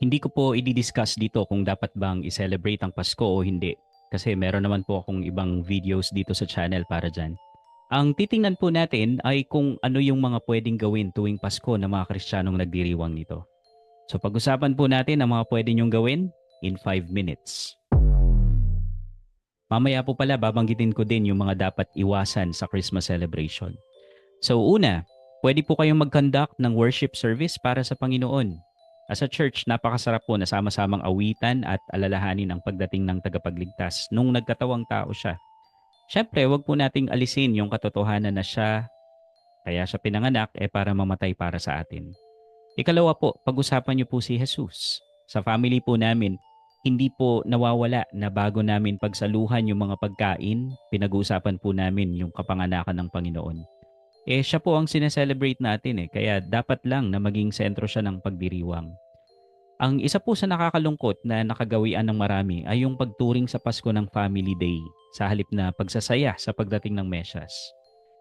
hindi ko po i-discuss dito kung dapat bang i-celebrate ang Pasko o hindi. Kasi meron naman po akong ibang videos dito sa channel para dyan. Ang titingnan po natin ay kung ano yung mga pwedeng gawin tuwing Pasko ng mga Kristiyanong nagdiriwang nito. So pag-usapan po natin ang mga pwede nyong gawin in 5 minutes. Mamaya po pala babanggitin ko din yung mga dapat iwasan sa Christmas celebration. So una, pwede po kayong mag-conduct ng worship service para sa Panginoon. As a church, napakasarap po na sama-samang awitan at alalahanin ang pagdating ng tagapagligtas nung nagkatawang tao siya. Siyempre, wag po nating alisin yung katotohanan na siya, kaya siya pinanganak, eh para mamatay para sa atin. Ikalawa po, pag-usapan niyo po si Jesus. Sa family po namin, hindi po nawawala na bago namin pagsaluhan yung mga pagkain, pinag-uusapan po namin yung kapanganakan ng Panginoon. Eh siya po ang sineselebrate natin eh, kaya dapat lang na maging sentro siya ng pagdiriwang. Ang isa po sa nakakalungkot na nakagawian ng marami ay yung pagturing sa Pasko ng Family Day sa halip na pagsasaya sa pagdating ng mesyas.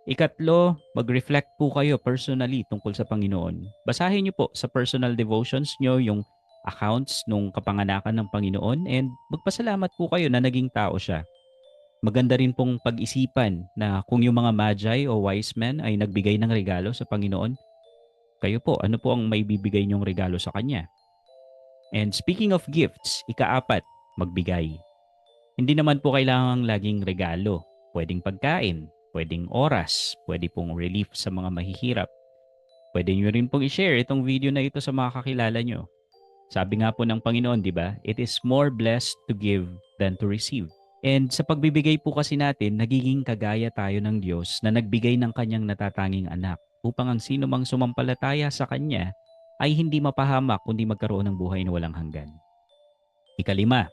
Ikatlo, mag-reflect po kayo personally tungkol sa Panginoon. Basahin niyo po sa personal devotions niyo yung accounts nung kapanganakan ng Panginoon and magpasalamat po kayo na naging tao siya. Maganda rin pong pag-isipan na kung yung mga magi o wise men ay nagbigay ng regalo sa Panginoon, kayo po, ano po ang may bibigay niyong regalo sa Kanya? And speaking of gifts, ikaapat, magbigay. Hindi naman po kailangang laging regalo. Pwedeng pagkain, pwedeng oras, pwede pong relief sa mga mahihirap. Pwede nyo rin pong i-share itong video na ito sa mga kakilala nyo. Sabi nga po ng Panginoon, di ba? It is more blessed to give than to receive. And sa pagbibigay po kasi natin, nagiging kagaya tayo ng Diyos na nagbigay ng kanyang natatanging anak upang ang sino mang sumampalataya sa kanya ay hindi mapahamak kundi magkaroon ng buhay na walang hanggan. Ikalima,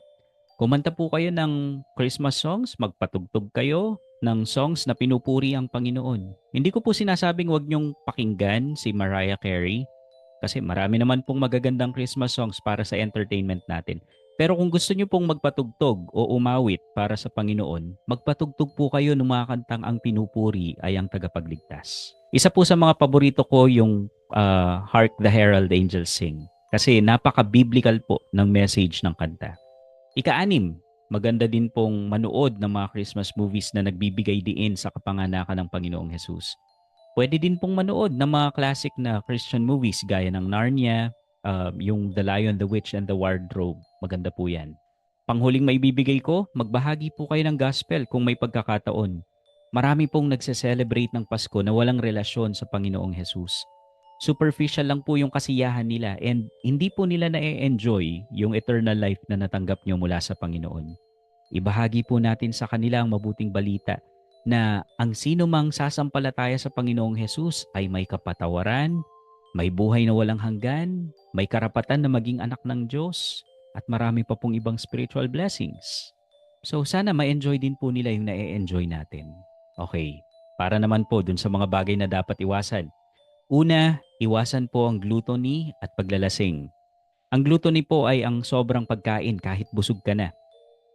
kumanta po kayo ng Christmas songs, magpatugtog kayo ng songs na pinupuri ang Panginoon. Hindi ko po sinasabing wag niyong pakinggan si Mariah Carey kasi marami naman pong magagandang Christmas songs para sa entertainment natin. Pero kung gusto niyo pong magpatugtog o umawit para sa Panginoon, magpatugtog po kayo ng mga kantang ang pinupuri ay ang tagapagligtas. Isa po sa mga paborito ko yung uh, Hark the Herald Angels Sing kasi napaka-biblical po ng message ng kanta. Ika-anim, maganda din pong manood ng mga Christmas movies na nagbibigay diin sa kapanganakan ng Panginoong Hesus. Pwede din pong manood ng mga classic na Christian movies gaya ng Narnia, uh, yung The Lion, the Witch, and the Wardrobe. Maganda po yan. Panghuling maibibigay ko, magbahagi po kayo ng gospel kung may pagkakataon. Marami pong nagse-celebrate ng Pasko na walang relasyon sa Panginoong Hesus. Superficial lang po yung kasiyahan nila and hindi po nila na-enjoy yung eternal life na natanggap nyo mula sa Panginoon. Ibahagi po natin sa kanila ang mabuting balita na ang sino mang sasampalataya sa Panginoong Hesus ay may kapatawaran, may buhay na walang hanggan, may karapatan na maging anak ng Diyos, at marami pa pong ibang spiritual blessings. So sana ma-enjoy din po nila yung na-enjoy natin. Okay, para naman po dun sa mga bagay na dapat iwasan. Una, iwasan po ang gluttony at paglalasing. Ang gluttony po ay ang sobrang pagkain kahit busog ka na.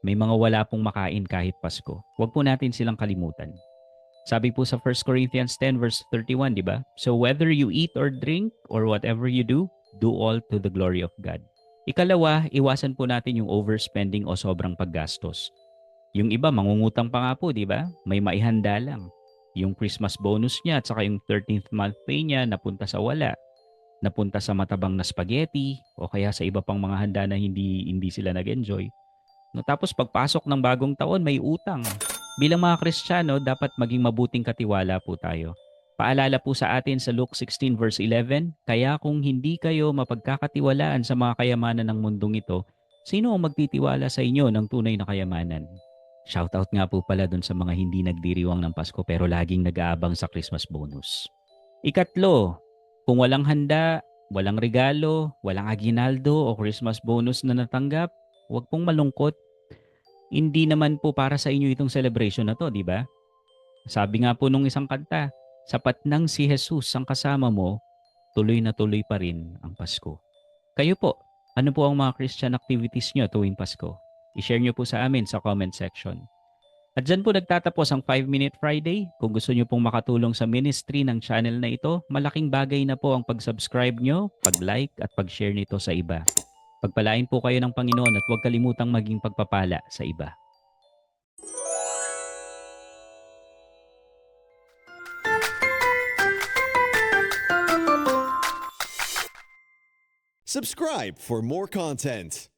May mga wala pong makain kahit Pasko. Huwag po natin silang kalimutan. Sabi po sa 1 Corinthians 10 verse 31, di ba? So whether you eat or drink or whatever you do, do all to the glory of God. Ikalawa, iwasan po natin yung overspending o sobrang paggastos. Yung iba, mangungutang pa nga po, di ba? May maihanda lang. Yung Christmas bonus niya at saka yung 13th month pay niya napunta sa wala. Napunta sa matabang na spaghetti o kaya sa iba pang mga handa na hindi, hindi sila nag-enjoy. No, tapos pagpasok ng bagong taon, may utang. Bilang mga Kristiyano, dapat maging mabuting katiwala po tayo. Paalala po sa atin sa Luke 16 verse 11, Kaya kung hindi kayo mapagkakatiwalaan sa mga kayamanan ng mundong ito, sino ang magtitiwala sa inyo ng tunay na kayamanan? Shoutout nga po pala dun sa mga hindi nagdiriwang ng Pasko pero laging nag-aabang sa Christmas bonus. Ikatlo, kung walang handa, walang regalo, walang aginaldo o Christmas bonus na natanggap, Huwag pong malungkot. Hindi naman po para sa inyo itong celebration na to, di ba? Sabi nga po nung isang kanta, sapat nang si Jesus ang kasama mo, tuloy na tuloy pa rin ang Pasko. Kayo po, ano po ang mga Christian activities nyo tuwing Pasko? I-share nyo po sa amin sa comment section. At dyan po nagtatapos ang 5 Minute Friday. Kung gusto nyo pong makatulong sa ministry ng channel na ito, malaking bagay na po ang pag-subscribe nyo, pag-like at pag-share nito sa iba. Pagpalain po kayo ng Panginoon at huwag kalimutang maging pagpapala sa iba. Subscribe for more content.